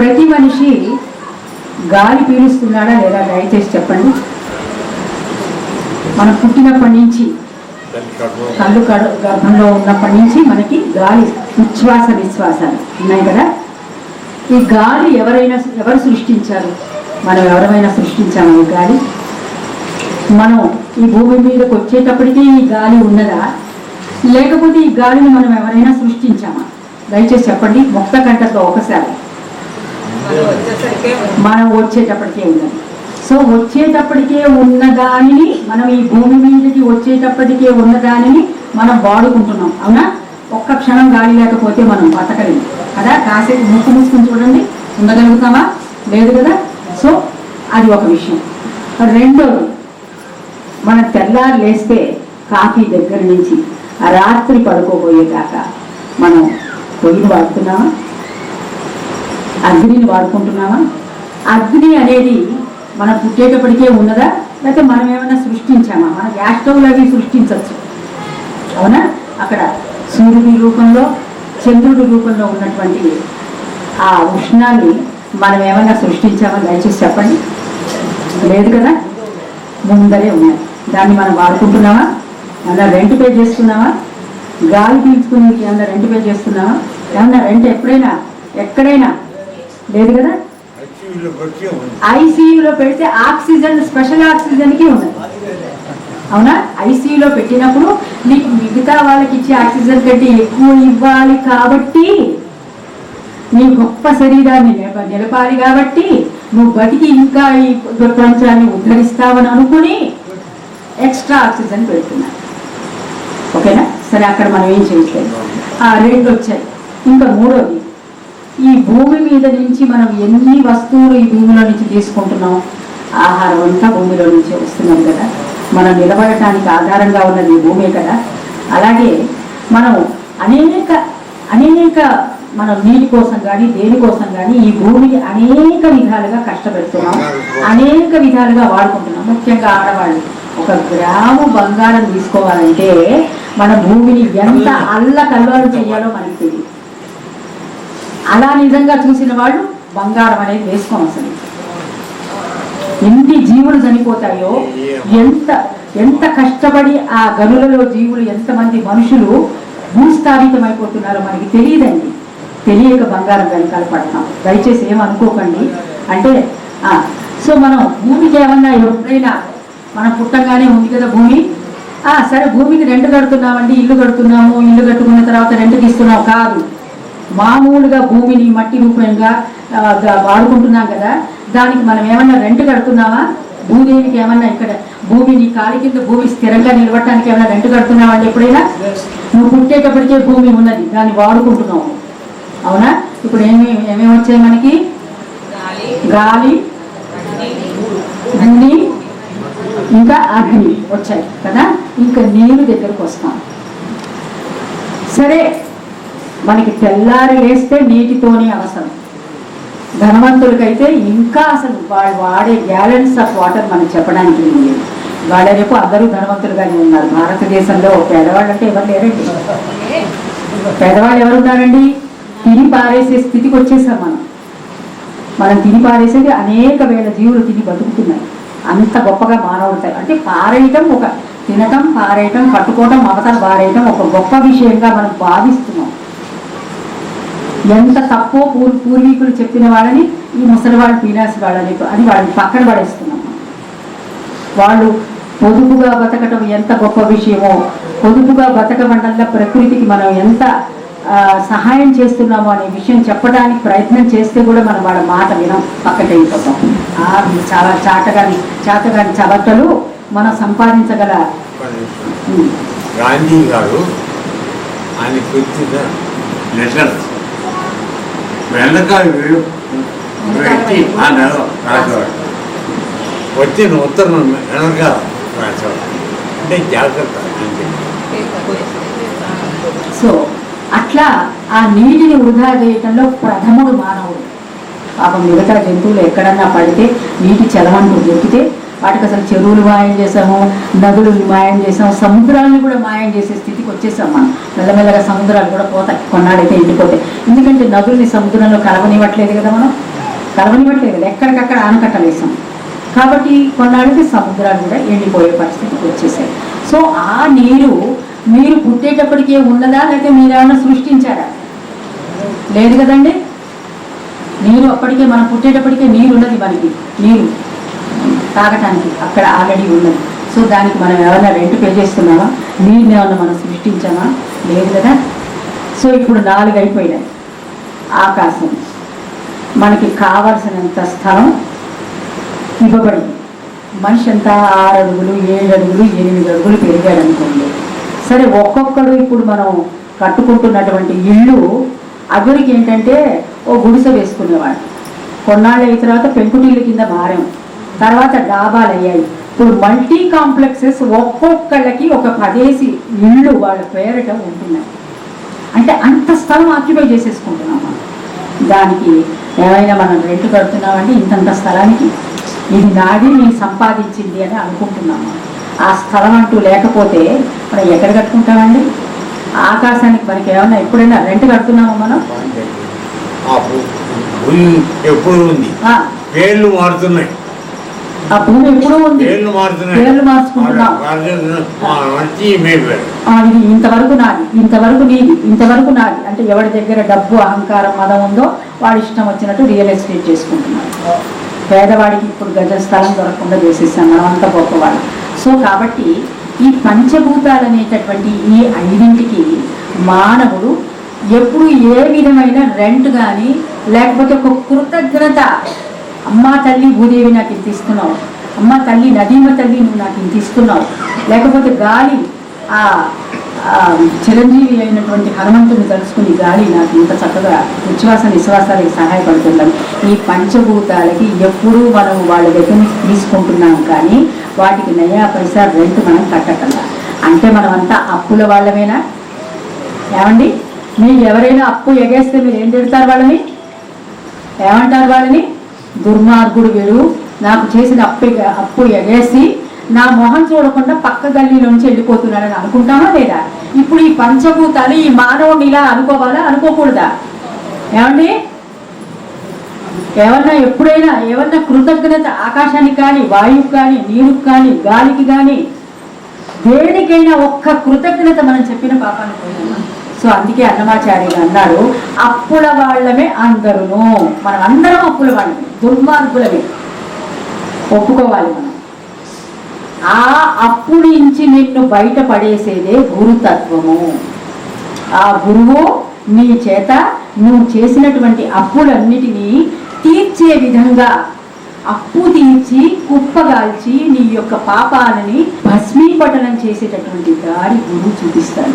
ప్రతి మనిషి గాలి పీలుస్తున్నాడా లేదా దయచేసి చెప్పండి? మనం పుట్టినప్పటి నుంచి కళ్ళు కడు గర్భంలో ఉన్నప్పటి నుంచి మనకి గాలి ఉచ్ఛ్వాస విశ్వాసాలు ఉన్నాయి కదా? ఈ గాలి ఎవరైనా ఎవరు సృష్టించారు? మనం ఎవరైనా సృష్టించాము ఈ గాలి? మనం ఈ భూమి మీదకి వచ్చేటప్పటికీ ఈ గాలి ఉన్నదా? లేకపోతే ఈ గాలిని మనం ఎవరైనా సృష్టించామా? దయచేసి చెప్పండి ముక్త కంటతో ఒకసారి. మనం వచ్చేటప్పటికే ఉన్నది సో వచ్చేటప్పటికే ఉన్న దానిని మనం ఈ భూమి మీదకి వచ్చేటప్పటికే ఉన్న దానిని మనం వాడుకుంటున్నాం. అవునా? ఒక్క క్షణం గాలి లేకపోతే మనం బతకలేము కదా? కాసేపు ముక్కు మూసుకుని చూడండి. ఉండగలుగుతామా? లేదు కదా? సో అది ఒక విషయం. రెండోది మన తెల్లారు లేస్తే కాఫీ దగ్గర నుంచి ఆ రాత్రి పడుకోబోయేదాకా మనం పొయ్యి వాడుతున్నామా? అగ్నిని వాడుకుంటున్నామా? అగ్ని అనేది మనం పుట్టేటప్పటికే ఉన్నదా? లేకపోతే మనం ఏమైనా సృష్టించామా? మన గ్యాస్ స్టవ్లు అవి సృష్టించవచ్చు. అవునా? అక్కడ సూర్యుడి రూపంలో చంద్రుడి రూపంలో ఉన్నటువంటి ఆ ఉష్ణాన్ని మనం ఏమైనా సృష్టించామా? దయచేసి చెప్పండి. లేదు కదా? ముందరే ఉన్నాయి. దాన్ని మనం వాడుకుంటున్నామా? ఏమన్నా రెంట్ పే చేస్తున్నామా? గాలి పీల్చుకుని ఏమన్నా రెంట్ పే చేస్తున్నామా? ఏమన్నా రెంట్ ఎప్పుడైనా ఎక్కడైనా లేదు కదా? ఐసీయూలో పెడితే ఆక్సిజన్ స్పెషల్ ఆక్సిజన్కి ఉన్నది. అవునా? ఐసీయూలో పెట్టినప్పుడు నీకు మిగతా వాళ్ళకి ఇచ్చే ఆక్సిజన్ కంటే ఎక్కువ ఇవ్వాలి కాబట్టి నీ గొప్ప శరీరాన్ని నిలప- నిలపాలి కాబట్టి నువ్వు బతికి ఇంకా ఈ ప్రపంచాన్ని ఉద్ధరిస్తావని అనుకుని ఎక్స్ట్రా ఆక్సిజన్ పెడుతున్నా. ఓకేనా? సరే అక్కడ మనం ఏం చేయట్లేదు. ఆ రెండు వచ్చాయి. ఇంకా మూడోది. ఈ భూమి మీద నుంచి మనం ఎన్ని వస్తువులు ఈ భూమిలో నుంచి తీసుకుంటున్నాం? ఆహారం అంతా భూమిలో నుంచి వస్తున్నాం కదా. మనం నిలబడటానికి ఆధారంగా ఉన్నది ఈ భూమే కదా. అలాగే మనం అనేక అనేక మనం నీటి కోసం కానీ దేని కోసం కానీ ఈ భూమిని అనేక విధాలుగా కష్టపెడుతున్నాం. అనేక విధాలుగా వాడుకుంటున్నాం. ముఖ్యంగా ఆడవాళ్ళు. ఒక గ్రాము బంగారం తీసుకోవాలంటే మన భూమిని ఎంత అల్లకల్లోలు చేయాలో మనకి తెలియదు. అలా నిజంగా చూసిన వాళ్ళు బంగారం అనేది వేసుకోం అసలు. ఎన్ని జీవులు చనిపోతాయో ఎంత ఎంత కష్టపడి ఆ గనులలో జీవులు ఎంతమంది మనుషులు భూస్థాపితమైపోతున్నారో మనకి తెలియదండి. తెలియక బంగారం వెనకాల పడతాం. దయచేసి ఏమనుకోకండి అంటే ఆ, సో మనం భూమికి ఏమన్నా ఎప్పుడైనా మనం పుట్టంగానే ఉంది కదా భూమి? ఆ సరే భూమికి రెంట్ కడుతున్నామండి ఇల్లు కడుతున్నాము ఇల్లు కట్టుకున్న తర్వాత రెంట్కి ఇస్తున్నాం కాదు. మామూలుగా భూమిని మట్టి రూపంగా వాడుకుంటున్నాం కదా దానికి మనం ఏమన్నా రెంట్ కడుతున్నావా? భూదేవికి ఏమన్నా ఇక్కడ భూమిని కాలి కింద భూమి స్థిరంగా నిలబడటానికి ఏమైనా రెంట్ కడుతున్నావండి ఎప్పుడైనా? నువ్వు పుట్టేటప్పటికే భూమి ఉన్నది దాన్ని వాడుకుంటున్నావు. అవునా? ఇప్పుడు ఏమి ఏమేమి వచ్చాయి మనకి? గాలి అగ్ని ఇంకా అగ్ని వచ్చాయి కదా? ఇంకా నీరు దగ్గరకు వస్తాం. సరే మనకి తెల్లారి వేస్తే నీటితోనే అవసరం. ధనవంతులకైతే ఇంకా అసలు వాళ్ళు వాడే బ్యాలెన్స్ ఆఫ్ వాటర్ మనం చెప్పడానికి లేదు. వాళ్ళ రేపు అందరూ ధనవంతులుగానే ఉన్నారు. భారతదేశంలో పేదవాళ్ళు అంటే ఎవరు లేరండి? పేదవాళ్ళు ఎవరున్నారండి? తిని పారేసే స్థితికి వచ్చేసాం మనం. మనం తిని పారేసేది అనేక వేల జీవులు తిని బతుకుతున్నాయి అంత గొప్పగా మానవుడతాయి అంటే పారేయటం ఒక తినటం పారేయటం కట్టుకోవటం అవతల పారేయటం ఒక గొప్ప విషయంగా మనం భావిస్తున్నాం. ఎంత తక్కువ పూర్ పూర్వీకులు చెప్పిన వాళ్ళని ఈ ముసలివాడు పీనాసి వాళ్ళని అని వాళ్ళని పక్కన పడేస్తున్నాం. వాళ్ళు పొదుపుగా బతకటం ఎంత గొప్ప విషయమో పొదుపుగా బతకమండల ప్రకృతికి మనం ఎంత సహాయం చేస్తున్నామో అనే విషయం చెప్పడానికి ప్రయత్నం చేస్తే కూడా మనం వాళ్ళ మాట వినం పక్కటైపోతాం చాలా చాటగాని చాతగాని చవటలు మనం సంపాదించగల గాంధీ గారు ఆయన లెటర్ వెనకాల వీడు వ్యక్తి. ఆ నెల రాసేవాడు. వచ్చిన ఉత్తరం వెనక రాసేవాడు. అంటే జాగ్రత్త సో అట్లా ఆ నీటిని వృధా చేయటంలో ప్రథముడు మానవుడు. పాపం మిగతా జంతువులు ఎక్కడన్నా పడితే నీటి చలవంటూ దొరికితే వాటికి అసలు చెరువులు మాయం చేసాము నదులు మాయం చేసాము సముద్రాలను కూడా మాయం చేసే స్థితికి వచ్చేసాం మనం. మెల్లమెల్లగా సముద్రాలు కూడా పోతాయి. కొన్నాడైతే ఎండిపోతాయి ఎందుకంటే నదుల్ని సముద్రంలో కలవనివ్వట్లేదు కదా మనం? కలవనివ్వట్లేదు కదా? ఎక్కడికక్కడ ఆనకట్టలేసాం. కాబట్టి కొన్నాళ్ళకి సముద్రాలు కూడా ఎండిపోయే పరిస్థితికి వచ్చేసాయి. సో ఆ నీరు మీరు పుట్టేటప్పటికే ఉన్నదా? లేకపోతే మీరు సృష్టించారా? లేదు కదండి? నీరు అప్పటికే మనం పుట్టేటప్పటికే నీరు ఉన్నది మనకి. నీరు. తాగటానికి అక్కడ ఆల్రెడీ ఉన్నది. సో దానికి మనం ఏమైనా రెంట్ పే చేస్తున్నామా? నీళ్ళని ఏమన్నా మనం సృష్టించామా? లేదు కదా? సో ఇప్పుడు నాలుగు అయిపోయినాయి. ఆకాశం. మనకి కావలసినంత స్థలం ఇవ్వబడింది. మనిషి అంతా ఆరు అడుగులు ఏడు అడుగులు ఎనిమిది అడుగులు పెరిగాడు అనుకోండి. సరే ఒక్కొక్కడు ఇప్పుడు మనం కట్టుకుంటున్నటువంటి ఇల్లు అగురికి ఏంటంటే ఓ గుడిసె వేసుకునేవాడు కొన్నాళ్ళు అయిన తర్వాత పెంకుటిల్లు కింద మారాం. తర్వాత డాబాలు అయ్యాయి ఇప్పుడు మల్టీ కాంప్లెక్సెస్ ఒక్కొక్కళ్ళకి ఒక పదేసి ఇళ్ళు వాళ్ళ పేరిట ఉంటున్నాయి. అంటే అంత స్థలం ఆక్యుపై చేసేసుకుంటున్నాం మనం. దానికి ఏమైనా మనం రెంట్ కడుతున్నామంటే ఇంతంత స్థలానికి ఇది నాది నేను సంపాదించింది అని అనుకుంటున్నాము ఆ స్థలం అంటూ లేకపోతే మనం ఎక్కడ కట్టుకుంటామండి? ఆకాశానికి మనకి ఏమైనా ఎప్పుడైనా రెంట్ కడుతున్నామా మనం? ఎప్పుడు ఉంది? పేర్లు మారుతున్నాయి. ఆ భూమి ఎప్పుడూ ఉంది. పేర్లు మార్చుకుంటున్నాం. ఇది ఇంతవరకు నాది ఇంతవరకు నీది ఇంతవరకు నాది. అంటే ఎవరి దగ్గర డబ్బు అహంకారం మదం ఉందో వాడి ఇష్టం వచ్చినట్టు రియల్ ఎస్టేట్ చేసుకుంటున్నారు పేదవాడికి ఇప్పుడు గజ స్థలం దొరకకుండా చేసేసాం. మనం అంత గొప్పవాడు సో కాబట్టి ఈ పంచభూతాలు అనేటటువంటి ఈ ఐదింటికి మానవుడు ఎప్పుడు ఏ విధమైన రెంట్ కానీ లేకపోతే ఒక కృతజ్ఞత అమ్మా తల్లి భూదేవి నాకు ఇంత ఇస్తున్నావు. అమ్మ తల్లి నదీమ తల్లి నువ్వు నాకు ఇంత ఇస్తున్నావు. లేకపోతే గాలి ఆ చిరంజీవి అయినటువంటి హనుమంతుని తలుచుకుని గాలి నాకు ఇంత చక్కగా ఉచ్ఛ్వాస నిశ్వాసాలకి సహాయపడుతుందని. ఈ పంచభూతాలకి ఎప్పుడూ మనం వాళ్ళ దగ్గర నుంచి తీసుకుంటున్నాం కానీ వాటికి నయా పైసా రెంట్ మనం కట్టకల్లా అంటే మనం అంతా అప్పుల వాళ్ళమేనా? ఏమండి? మీరు ఎవరైనా అప్పు ఎగేస్తే మీరు ఏం తిడతారు వాళ్ళని? ఏమంటారు వాళ్ళని? దుర్మార్గుడు వీడు నాకు చేసిన అప్పు అప్పు ఎగేసి నా మొహం చూడకుండా పక్క గల్లీలోంచి వెళ్ళిపోతున్నాడని అనుకుంటామా లేదా? ఇప్పుడు ఈ పంచభూతాలు ఈ మానవుని ఇలా అనుకోవాలా? అనుకోకూడదా? ఏమండి? ఏమన్నా ఎప్పుడైనా ఏమన్నా కృతజ్ఞత ఆకాశానికి కానీ వాయువుకి కానీ నీరుకి కానీ గాలికి కానీ దేనికైనా ఒక్క కృతజ్ఞత మనం చెప్పిన పాపానికి పోయినా సో అందుకే అన్నమాచార్యులు అన్నారు అప్పుల వాళ్ళమే అందరును. మనం అందరం అప్పుల వాళ్ళమే దుర్మార్గులమే. ఒప్పుకోవాలి మనం. ఆ అప్పు నుంచి నిన్ను బయటపడేసేదే గురుతత్వము. ఆ గురువు నీ చేత నువ్వు చేసినటువంటి అప్పులన్నిటినీ తీర్చే విధంగా అప్పు తీర్చి కుప్పగాల్చి నీ యొక్క పాపాలని భస్మీపటనం చేసేటటువంటి దారి గురువు చూపిస్తాడు.